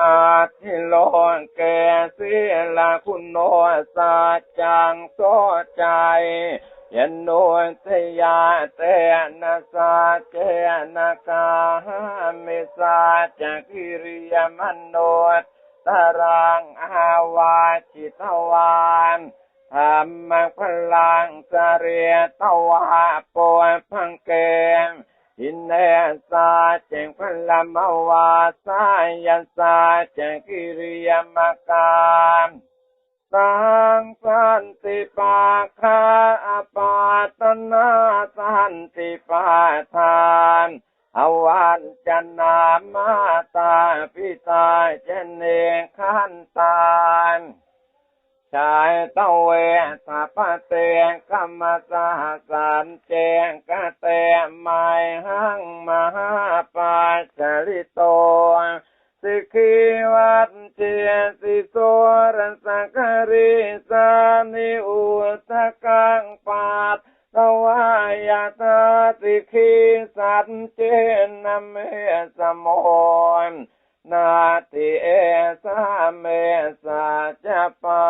อาทิโลแกศิลาคุณโนสาจังโสใจยันโนเตยาเตนะสาเจนะกามิสาจักิริยมโนตารังอาวาจิตวานธรรมพลังสเรียตวาปวพังเก เนสาเจงพลมวาสายันสาเจงกิริยมการสังสันติปาคาอปาตนาสันติปาทานอวันจันนามาตาพิตาเจเนขันตาน ชายเตเวสัพเตงกัมมสหสันเจงกะเตไมหังมหาปาจริโตสิกีวัตเจสิโสรสังคริสานิอุตกังปาตตวายาตาสิกีสัจเจนเมสมนนาติเอสาเมสาจปา